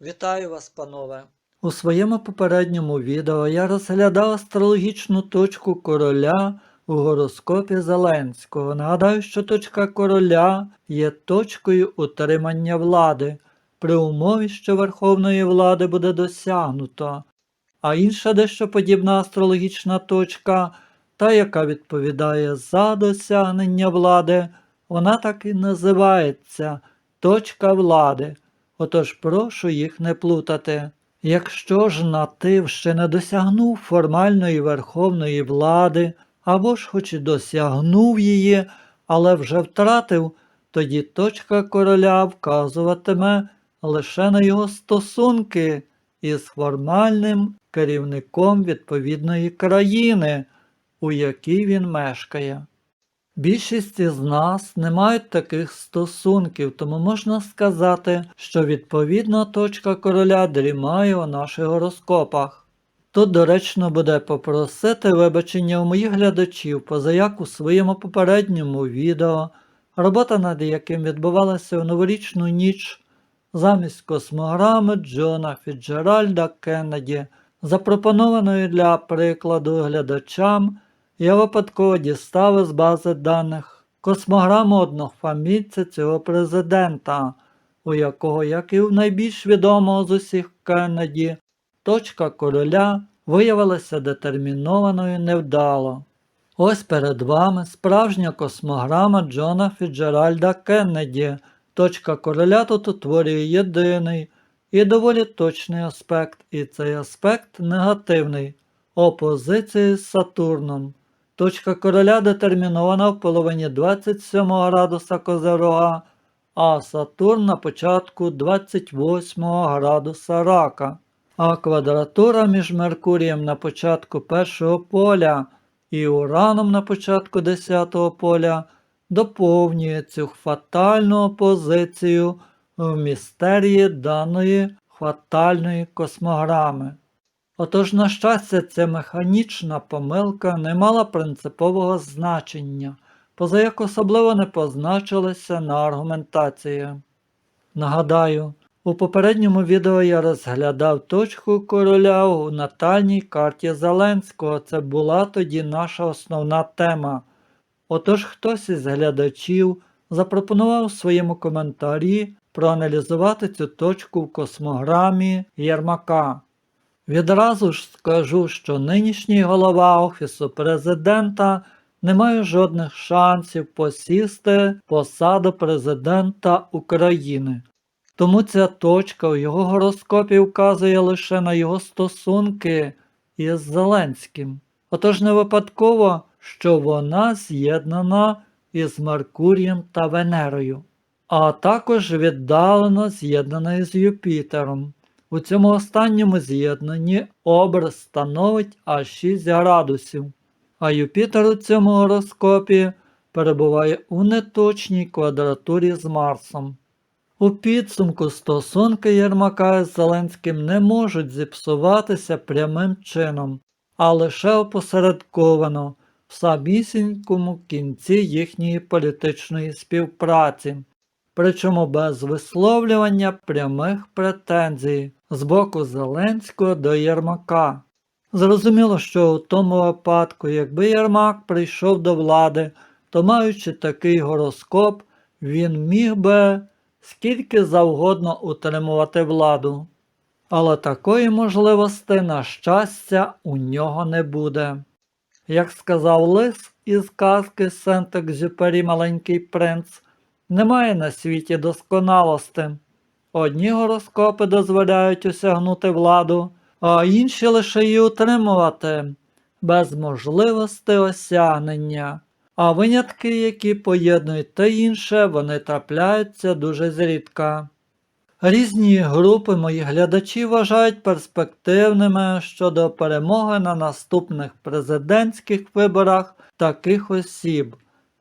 Вітаю вас, панове! У своєму попередньому відео я розглядав астрологічну точку короля у гороскопі Зеленського. Нагадаю, що точка короля є точкою утримання влади, при умові, що верховної влади буде досягнуто. А інша дещо подібна астрологічна точка, та, яка відповідає за досягнення влади, вона так і називається точка влади. Отож прошу їх не плутати. Якщо ж натив ще не досягнув формальної верховної влади, або ж хоч і досягнув її, але вже втратив, тоді точка короля вказуватиме лише на його стосунки із формальним керівником відповідної країни, у якій він мешкає. Більшість із нас не мають таких стосунків, тому можна сказати, що відповідна точка короля дрімає у наших гороскопах. Тут доречно буде попросити вибачення у моїх глядачів, позаяк у своєму попередньому відео, робота над яким відбувалася у новорічну ніч замість космограми Джона Фіджеральда Кеннеді, запропонованої для прикладу глядачам. Я випадково дістав із бази даних космограму однофамільця цього президента, у якого, як і в найбільш відомого з усіх Кеннеді, точка короля виявилася детермінованою невдало. Ось перед вами справжня космограма Джона Фіджеральда Кеннеді. Точка короля тут утворює єдиний і доволі точний аспект, і цей аспект негативний опозиції з Сатурном. Точка короля детермінована в половині 27 градуса Козерога, а Сатурн на початку 28 градуса рака. А квадратура між Меркурієм на початку першого поля і Ураном на початку 10-го поля доповнює цю фатальну опозицію в містерії даної фатальної космограми. Отож, на щастя, ця механічна помилка не мала принципового значення, позаяк особливо не позначилася на аргументації. Нагадаю, у попередньому відео я розглядав точку короля у натальній карті Зеленського. Це була тоді наша основна тема. Отож хтось із глядачів запропонував у своєму коментарі проаналізувати цю точку в космограмі Єрмака. Відразу ж скажу, що нинішній голова Офісу президента не має жодних шансів посісти посаду президента України. Тому ця точка у його гороскопі вказує лише на його стосунки із Зеленським. Отож не випадково, що вона з'єднана із Меркурієм та Венерою, а також віддалено з'єднана із Юпітером. У цьому останньому з'єднанні образ становить аж 6 градусів, а Юпітер у цьому гороскопі перебуває у неточній квадратурі з Марсом. У підсумку стосунки Єрмака з Зеленським не можуть зіпсуватися прямим чином, а лише опосередковано в самісінькому кінці їхньої політичної співпраці, причому без висловлювання прямих претензій з боку Зеленського до Єрмака. Зрозуміло, що у тому випадку, якби Єрмак прийшов до влади, то маючи такий гороскоп, він міг би скільки завгодно утримувати владу. Але такої можливості, на щастя, у нього не буде. Як сказав лис із казки Сент-Екзюпері Маленький принц, немає на світі досконалості. Одні гороскопи дозволяють осягнути владу, а інші лише її утримувати, без можливості осягнення. А винятки, які поєднують те інше, вони трапляються дуже зрідка. Різні групи моїх глядачів вважають перспективними щодо перемоги на наступних президентських виборах таких осіб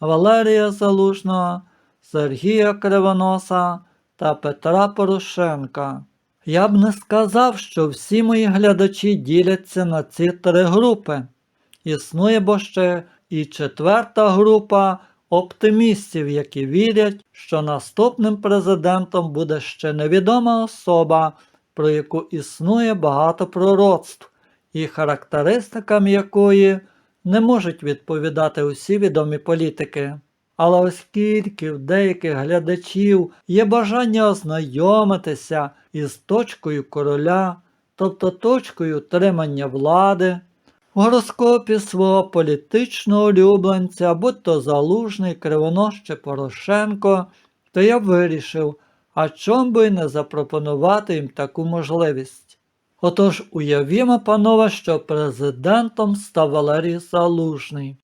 Валерія Залужного, Сергія Кривоноса та Петра Порошенка. Я б не сказав, що всі мої глядачі діляться на ці три групи. Існує бо ще і четверта група оптимістів, які вірять, що наступним президентом буде ще невідома особа, про яку існує багато пророцтв, і характеристикам якої не можуть відповідати усі відомі політики. Але оскільки в деяких глядачів є бажання ознайомитися із точкою короля, тобто точкою тримання влади, в гороскопі свого політичного улюбленця, будь то Залужний, Кривонос чи Порошенко, то я вирішив, а чом би не запропонувати їм таку можливість. Отож уявімо, панове, що президентом став Валерій Залужний.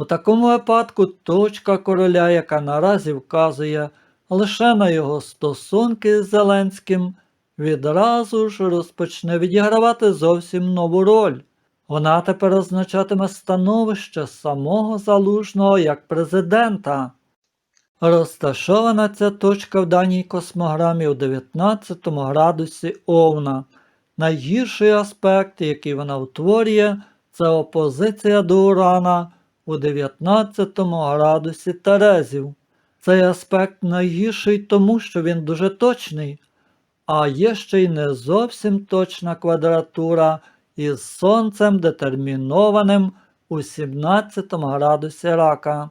У такому випадку точка короля, яка наразі вказує лише на його стосунки з Зеленським, відразу ж розпочне відігравати зовсім нову роль. Вона тепер означатиме становище самого залужного як президента. Розташована ця точка в даній космограмі у 19 градусі Овна. Найгірший аспект, який вона утворює, це опозиція до Урана у 19 градусі Терезів. Цей аспект найгірший тому, що він дуже точний, а є ще й не зовсім точна квадратура із сонцем детермінованим у 17 градусі рака.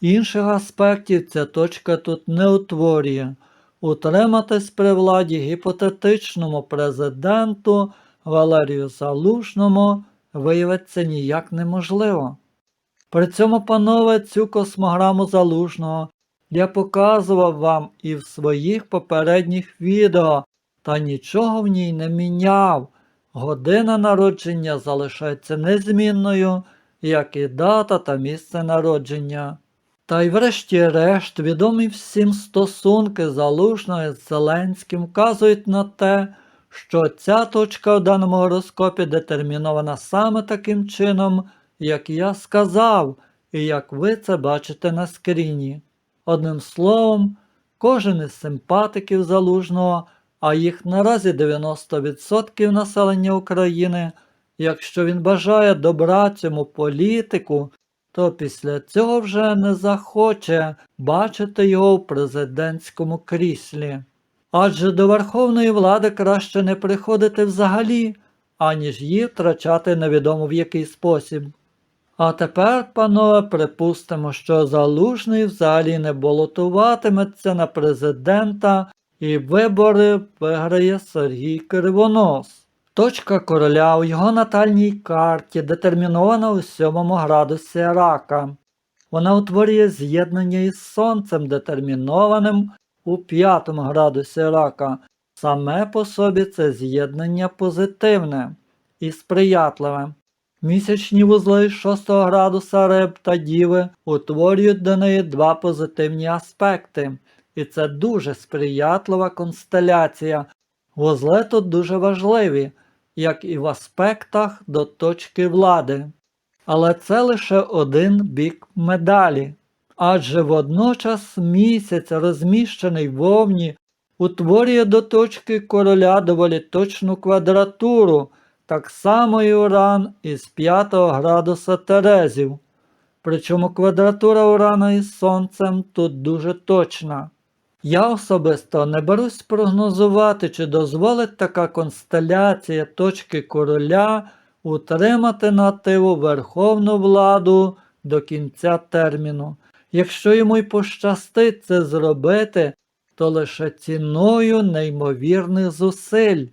Інших аспектів ця точка тут не утворює. Утриматись при владі гіпотетичному президенту Валерію Залужному виявиться ніяк неможливо. При цьому, панове, цю космограму залужного я показував вам і в своїх попередніх відео, та нічого в ній не міняв. Година народження залишається незмінною, як і дата та місце народження. Та й врешті-решт відомі всім стосунки залужної з Зеленським вказують на те, що ця точка в даному гороскопі детермінована саме таким чином, як я сказав, і як ви це бачите на скріні. Одним словом, кожен із симпатиків залужного, а їх наразі 90% населення України, якщо він бажає добра цьому політику, то після цього вже не захоче бачити його в президентському кріслі. Адже до верховної влади краще не приходити взагалі, аніж її втрачати невідомо в який спосіб. А тепер, панове, припустимо, що залужний взагалі не балотуватиметься на президента і вибори виграє Сергій Кривонос. Точка короля у його натальній карті детермінована у 7 градусі рака. Вона утворює з'єднання із сонцем, детермінованим у 5 градусі рака. Саме по собі це з'єднання позитивне і сприятливе. Місячні вузли 6 градуса риб та діви утворюють до неї два позитивні аспекти, і це дуже сприятлива констеляція. Вузли тут дуже важливі, як і в аспектах до точки влади. Але це лише один бік медалі. Адже водночас місяць, розміщений в овні, утворює до точки короля доволі точну квадратуру, так само і уран із 5 градуса Терезів. Причому квадратура урана із сонцем тут дуже точна. Я особисто не берусь прогнозувати, чи дозволить така констеляція точки короля утримати нативу верховну владу до кінця терміну. Якщо йому й пощастить це зробити, то лише ціною неймовірних зусиль,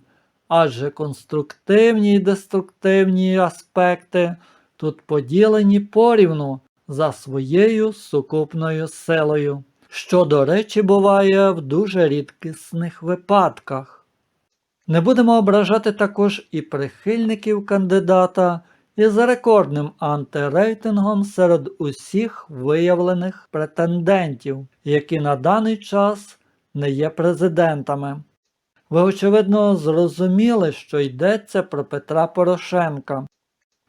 адже конструктивні і деструктивні аспекти тут поділені порівну за своєю сукупною силою що, до речі, буває в дуже рідкісних випадках. Не будемо ображати також і прихильників кандидата із рекордним антирейтингом серед усіх виявлених претендентів, які на даний час не є президентами. Ви, очевидно, зрозуміли, що йдеться про Петра Порошенка.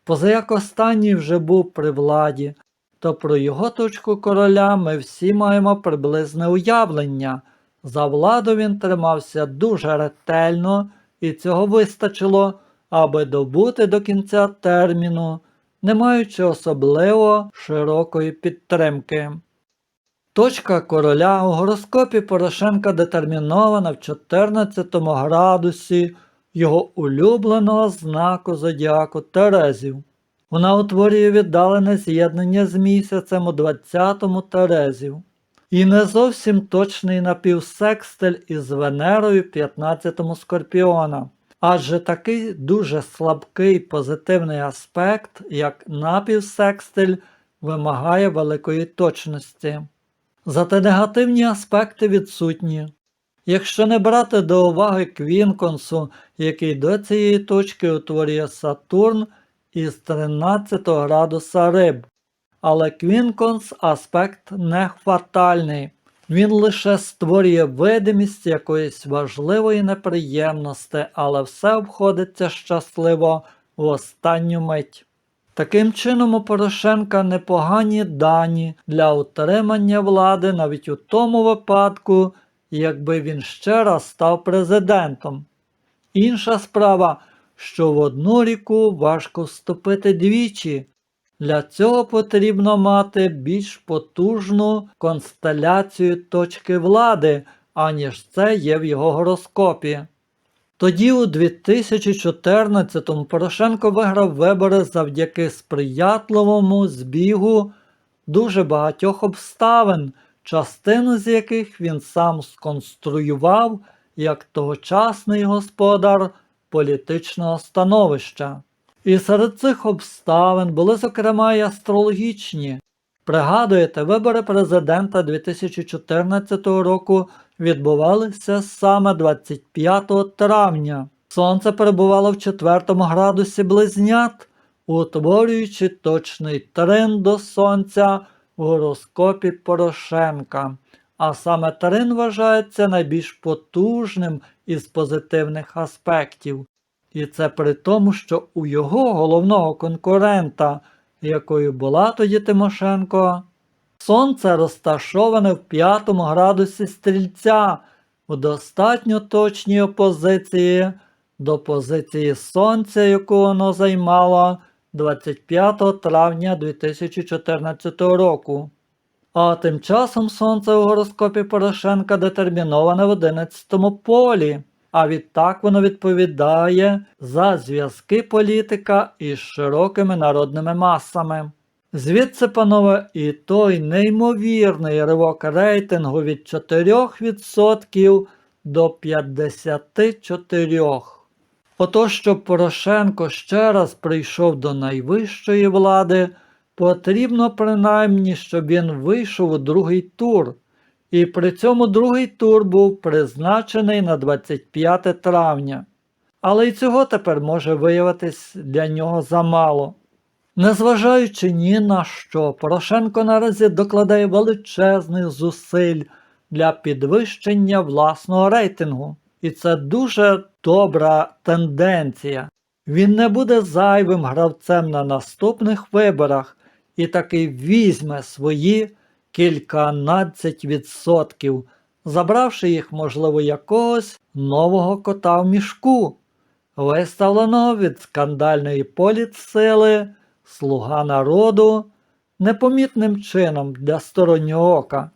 Позаяк останній вже був при владі, то про його точку короля ми всі маємо приблизне уявлення. За владу він тримався дуже ретельно, і цього вистачило, аби добути до кінця терміну, не маючи особливо широкої підтримки. Точка короля у гороскопі Порошенка детермінована в 14 градусі його улюбленого знаку зодіаку Терезів. Вона утворює віддалене з'єднання з місяцем у 20-му Терезів. І не зовсім точний напівсекстиль із Венерою в 15-му Скорпіона. Адже такий дуже слабкий позитивний аспект, як напівсекстиль, вимагає великої точності. Зате негативні аспекти відсутні. Якщо не брати до уваги Квінконсу, який до цієї точки утворює Сатурн із 13 градуса риб. Але Квінконс аспект не фатальний. Він лише створює видимість якоїсь важливої неприємності, але все обходиться щасливо в останню мить. Таким чином, у Порошенка непогані дані для утримання влади навіть у тому випадку, якби він ще раз став президентом. Інша справа, що в одну ріку важко вступити двічі. Для цього потрібно мати більш потужну констеляцію точки влади, аніж це є в його гороскопі. Тоді у 2014-му Порошенко виграв вибори завдяки сприятливому збігу дуже багатьох обставин, частину з яких він сам сконструював як тогочасний господар політичного становища. І серед цих обставин були, зокрема, й астрологічні. Пригадуєте, вибори президента 2014 року відбувалися саме 25 травня. Сонце перебувало в 4 градусі близнят, утворюючи точний трин до сонця в гороскопі Порошенка. А саме трин вважається найбільш потужним із позитивних аспектів. І це при тому, що у його головного конкурента, якою була тоді Тимошенко, Сонце розташоване в п'ятому градусі стрільця у достатньо точній опозиції до позиції Сонця, яку воно займало 25 травня 2014 року. А тим часом Сонце у гороскопі Порошенка детерміноване в 11 полі, а відтак воно відповідає за зв'язки політика із широкими народними масами. Звідси, панове, і той неймовірний ривок рейтингу від 4% до 54%. Ото, щоб Порошенко ще раз прийшов до найвищої влади, потрібно принаймні, щоб він вийшов у другий тур. І при цьому другий тур був призначений на 25 травня. Але й цього тепер може виявитись для нього замало. Незважаючи ні на що, Порошенко наразі докладає величезних зусиль для підвищення власного рейтингу. І це дуже добра тенденція. Він не буде зайвим гравцем на наступних виборах і таки візьме свої кільканадцять відсотків, забравши їх, можливо, якогось нового кота в мішку, виставленого від скандальної політсили слуга народу непомітним чином для стороннього ока.